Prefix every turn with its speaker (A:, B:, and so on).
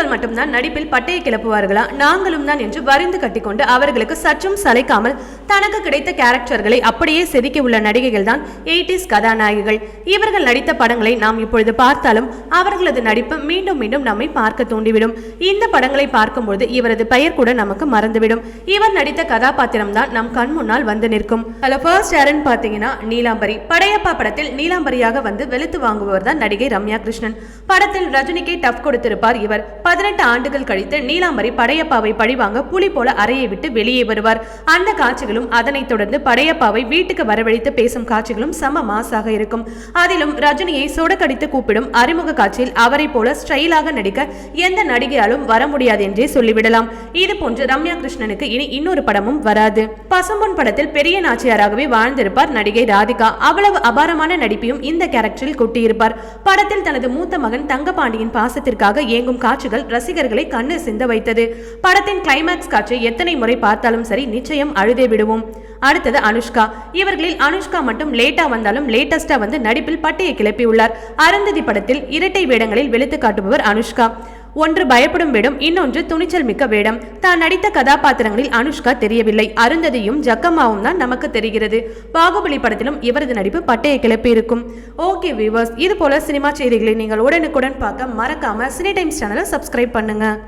A: ஹீரோக்கள் மட்டும்தான் நடிப்பில் பட்டையை கிளப்புவார்களா? நாங்களும் தான் என்று வரிந்து கட்டிக்கொண்டு அவர்களுக்கு சற்றும் சளைக்காமல் தனக்கு கிடைத்த கேரக்டர்களை அப்படியே செதுக்கி உள்ள நடிகைகள் தான் எயிட்டிஸ் கதாநாயகிகள். இவர்கள் நடித்த படங்களை நாம் இப்பொழுது பார்த்தாலும் அவர்களது நடிப்பு மீண்டும் மீண்டும் நம்மை பார்க்க தூண்டிவிடும். இந்த படங்களை பார்க்கும்போது இவரது பெயர் கூட நமக்கு மறந்துவிடும். இவர் நடித்த கதாபாத்திரம் தான் நம் கண் முன்னால் வந்து நிற்கும். ஹலோ ஃபர்ஸ்ட் யாருன்னு பார்த்தீங்கன்னா நீலாம்பரி. படையப்பா படத்தில் நீலாம்பரியாக வந்து வெளுத்து வாங்குபவர் தான் நடிகை ரம்யா கிருஷ்ணன். படத்தில் ரஜினிக்கே டஃப் கொடுத்திருப்பார் இவர். பதினெட்டு ஆண்டுகள் கழித்து நீலாம்பரி படையப்பாவை பழிவாங்க புலி போல அறையை விட்டு வெளியே வருவார். அந்த காட்சிகளும் அதனைத் தொடர்ந்து படையப்பாவை வீட்டுக்கு வரவழைத்து பேசும் காட்சிகளும் செம மாசாக இருக்கும். அதிலும் ரஜினியை சொடக்கடித்து கூப்பிடும் அறிமுக காட்சியில் அவரை போல ஸ்டைலாக நடிக்க எந்த நடிகையாலும் வர முடியாது என்றே சொல்லிவிடலாம். இது போன்று ரம்யா கிருஷ்ணனுக்கு இனி இன்னொரு படமும் வராது. பசும்பொன் படத்தில் பெரிய நாச்சியாராகவே வாழ்ந்திருப்பார் நடிகை ராதிகா. அவ்வளவு அபாரமான நடிப்பையும் இந்த கேரக்டரில் கொட்டியிருப்பார். படத்தில் தனது மூத்த மகன் தங்கபாண்டியின் பாசத்திற்காக இயங்கும் காட்சிகள் ரசிகர்களை கண்ணு சிந்த வைத்தது. படத்தின் கிளைமேக்ஸ் காட்சி எத்தனை முறை பார்த்தாலும் சரி நிச்சயம் அழுதே விடுவோம். அடுத்தது அனுஷ்கா. இவர்களில் அனுஷ்கா மட்டும் லேட்டா வந்தாலும் லேட்டஸ்டா வந்து நடிப்பில் பட்டியை கிளப்பியுள்ளார். அருந்ததி படத்தில் இரட்டை வேடங்களில் வெளுத்து காட்டுபவர் அனுஷ்கா. ஒன்று பயப்படும் வேடம் இன்னொன்று துணிச்சல் மிக்க வேடம். தான் நடித்த கதாபாத்திரங்களில் அனுஷ்கா தெரியவில்லை. அருந்ததியும் ஜக்கம்மாவும் தான் நமக்கு தெரிகிறது. பாகுபலி படத்திலும் இவரது நடிப்பு பட்டையை கிளப்பி இருக்கும். ஓகே வியூவர்ஸ் இது போல சினிமா செய்திகளை நீங்கள் உடனுக்குடன் பார்க்க மறக்காம சினி டைம்ஸ் சேனலை சப்ஸ்கிரைப் பண்ணுங்க.